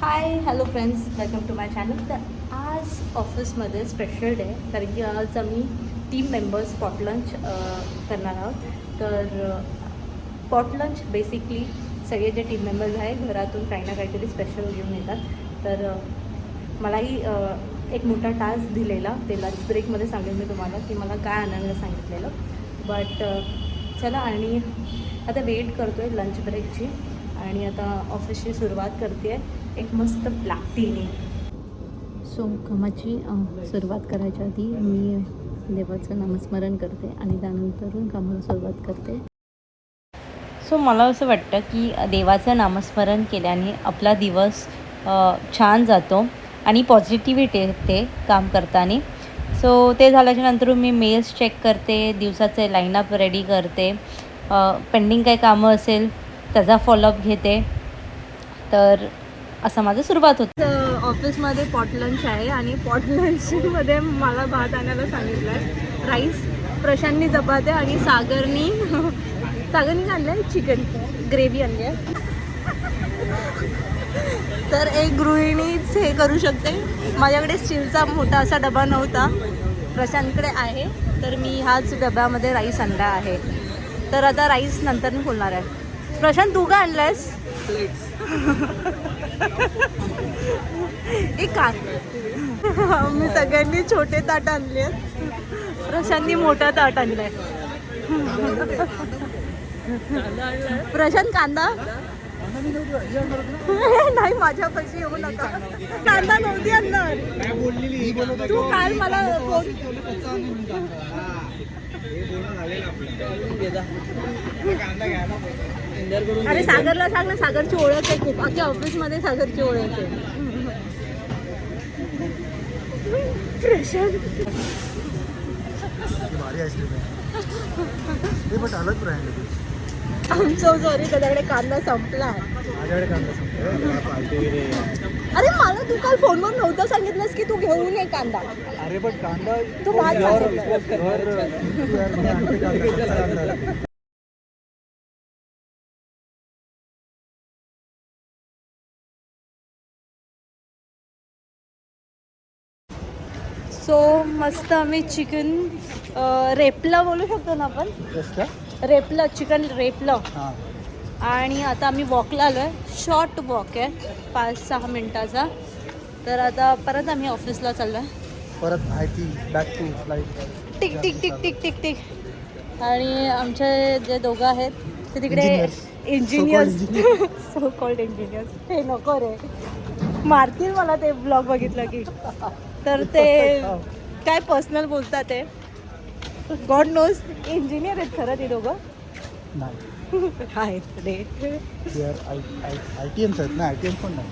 Hi hello friends welcome to my channel तर आज ऑफिसमध्ये स्पेशल डे आहे. कारण की आज आम्ही टीम मेंबर्स पॉट लंच करणार आहोत. तर पॉट लंच बेसिकली सगळे जे टीम मेंबर्स आहे घरातून काही ना काहीतरी स्पेशल घेऊन येतात. तर मलाही एक मोठा टास्क दिलेला. ते लंच ब्रेकमध्ये सांगेन मी तुम्हाला की मला काय आणायला सांगितलेलं. बट चला आणि आता वेट करतो आहे लंच ब्रेकची आणि आता ऑफिसची सुरुवात करते आहे. एक मस्त ब्लॅक टीने सो कामाची सुरुवात करायच्या आधी मी देवाचं नामस्मरण करते आणि त्यानंतरून कामाला सुरुवात करते. सो मला असं वाटतं की देवाचं नामस्मरण केल्याने आपला दिवस छान जातो आणि पॉझिटिव्हिटी येते काम करताना. सो ते झाल्याच्यानंतर मी मेल्स चेक करते दिवसाचे लाईनअप रेडी करते. पेंडिंग काही कामं असेल त्याचा फॉलोअप घेते. तर असं माझं सुरुवात होते. ऑफिसमध्ये पॉट लंच आहे आणि पॉट लंचमध्ये मला भात आणायला सांगितलं आहे राईस प्रशांतनी चपात्या आणि सागरनी सागरनी आणलं आहे चिकन ग्रेव्ही आणली आहे तर एक गृहिणीच हे करू शकते. माझ्याकडे स्टीलचा मोठा असा डबा नव्हता. प्रशांतकडे आहे. तर मी ह्याच डब्यामध्ये राईस आणला आहे. तर आता राईस नंतर मी आहे. प्रशांत तू का आणलायस? एक का मी सगळ्यांनी छोटे ताट आणले आहेत. प्रशांतनी मोठा ताट आणलाय. प्रशांत कांदा? नाही माझ्यापाशी येऊ नका. कांदा नव्हती आणणार. तू काल मला फोन अरे सागरला सांग ना सागरची ओळख आहे खूप अख्ख्या ऑफिसमध्ये सागरची ओळख आहे भारी आईस्क्रीम आहे ते पण अलग ब्रँड आहे आम सो सॉरी त्याच्याकडे कांदा संपला माझ्याकडे कांदा सांगतो अरे मला तू काल फोनवर नव्हतं सांगितलंस की तू घेऊन ये कांदा अरे पण कांदा तू भात घर- सांगितलं. घर- घर सो मस्त आम्ही चिकन रेपला बोलू शकतो ना आपण? रेपला? चिकन रेपलं. हां. आणि आता आम्ही वॉकला आलो आहे. शॉर्ट वॉक आहे. पाच सहा मिनटाचा. तर आता परत आम्ही ऑफिसला चाललो आहे परत माहिती back to flight tick tick tick tick tick tick. आणि आमचे जे दोघं आहेत ते तिकडे. इंजिनियर्स सो कॉल्ड इंजिनियर्स हे नको रे. मारतील मला ते ब्लॉग बघितलं की. तर ते काय पर्सनल बोलतात ते? गॉड नोज इंजिनियर आहेत खरं ते दोघं. नाही. आहेत रे I I I T AIIMS आहेत ना आय टी एम पण नाही.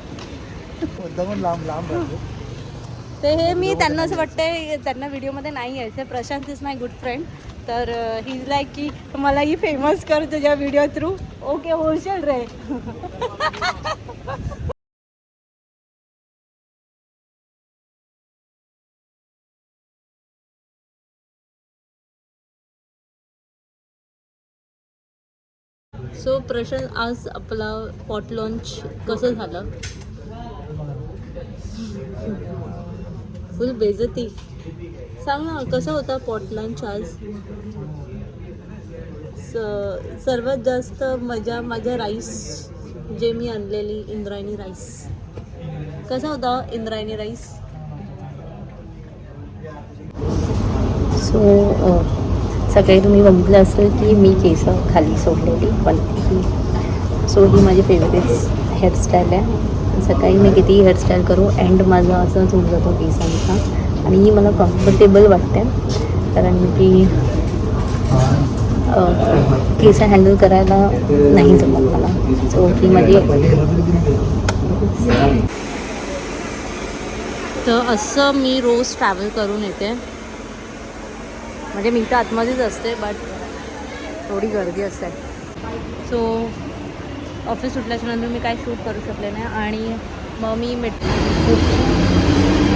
एकदम लांब लांब ते. हे मी त्यांना असं वाटतंय त्यांना व्हिडिओमध्ये नाही यायचं Prashant is my good friend तर ही इज लाईक की मलाही फेमस कर तुझ्या व्हिडिओ थ्रू ओके होशील रे. सो प्रशांत आज आपला पॉट लॉन्च कसं झालं? फुल बेजती. सांग ना कसा होता पॉट लॉन्च आज? स- सर्वात जास्त मजा माझ्या राईस जे मी आणलेली इंद्रायणी राईस कसा होता इंद्रायणी राईस सो सकाळी तुम्ही बघितलं असेल की मी केस खाली सोडलेली पण ही सो ही माझी फेवरेट हेअरस्टाईल आहे. सकाळी मी कितीही हेअरस्टाईल करू एंड माझा असंच होऊन जातो केसांचा आणि ही मला कम्फर्टेबल वाटते. कारण की केस हँडल करायला नाही जमत मला. सो ही माझी तर असं मी रोज ट्रॅव्हल करून येते. म्हणजे मी तर आतमध्येच असते बट थोडी गर्दी असते. सो ऑफिस सुटल्याच्या नंतर मी काय शूट करू शकले नाही आणि मग मी मेट खूप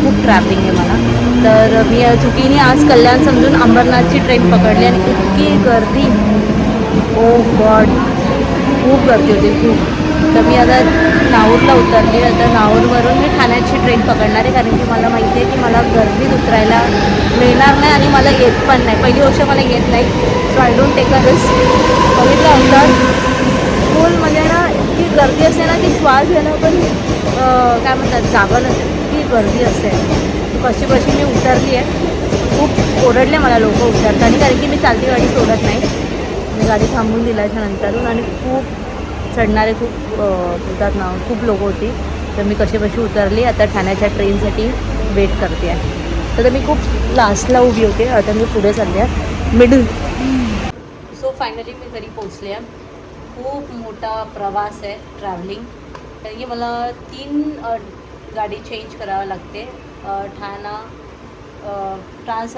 खूप ट्रॅव्हलिंग आहे मला. तर मी चुकीने आज कल्याण समजून अंबरनाथची ट्रेन पकडली आणि इतकी गर्दी. Oh ओ गॉड खूप गर्दी होती खूप. तर मी आता नाहूरला उतरली. आता नाहूरवरून मी ठाण्याची ट्रेन पकडणार आहे कारण की मला माहिती आहे की मला गर्दीत उतरायला मिळणार नाही आणि मला येत पण नाही. पहिली गोष्ट मला येत नाही. So I don't take a risk बघितलं होतं फुल म्हणजे ना इतकी गर्दी असते ना की श्वास घेणं पण काय म्हणतात जागा नसते. इतकी गर्दी असते. कशी कशी मी उतरली आहे. खूप ओरडले मला लोक उतरताना कारण की मी चालती गाडी सोडत नाही. मी गाडी थांबून दिल्याच्या नंतरून आणि खूप चढणारे खूप अं, बोलतात ना खूप लोक होती. तर मी कशी कशी उतरली आता ठाण्याच्या ट्रेनसाठी वेट करते आहे. तर मी खूप लास्टला उभी होते आता मी पुढे चालले मिडल सो फायनली मी घरी पोचले आहे. खूप मोठा प्रवास आहे ट्रॅव्हलिंग कारण की मला तीन गाडी चेंज करावं लागते. ठाणा ट्रान्स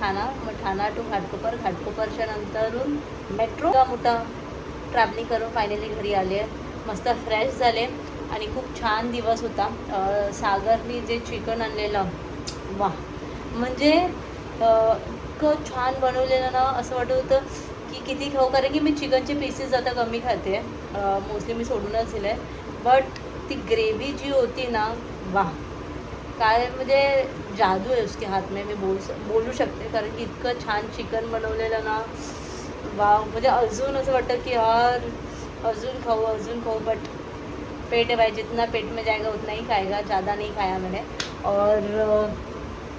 ठाणा मग ठाणा टू घाटकोपर घाटकोपरच्या नंतरून मेट्रो का मोठा ट्रॅव्हलिंग करून फायनली घरी आले. मस्त फ्रेश झाले. आणि खूप छान दिवस होता. सागरनी जे चिकन आणलेलं वा म्हणजे इतकं छान बनवलेलं ना असं वाटत होतं की किती खाऊ. कारण की मी चिकनचे पीसेस आता कमी खाते. मोस्टली मी सोडूनच दिले बट ती ग्रेव्ही जी होती ना वा काय म्हणजे जादू आहे उसके हात में. मी बोल बोलू शकते. कारण की इतकं छान चिकन बनवलेलं ना वा म्हणजे अजून असं वाटतं की यार अजून खाऊ अजून खाऊ बट पेट है भाई जितना पेट म्हणजे में जाएगा उतना ही खाएगा ज़्यादा नहीं खाया मैंने और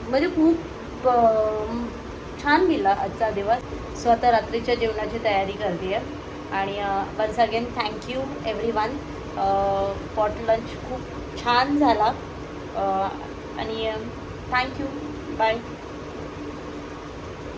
म्हणजे खूप छान गेला आजचा दिवस. सो आता रात्रीच्या जेवणाची तयारी करते आहे. आणि once again thank you everyone pot lunch खूप छान झाला. आणि थँक्यू बाय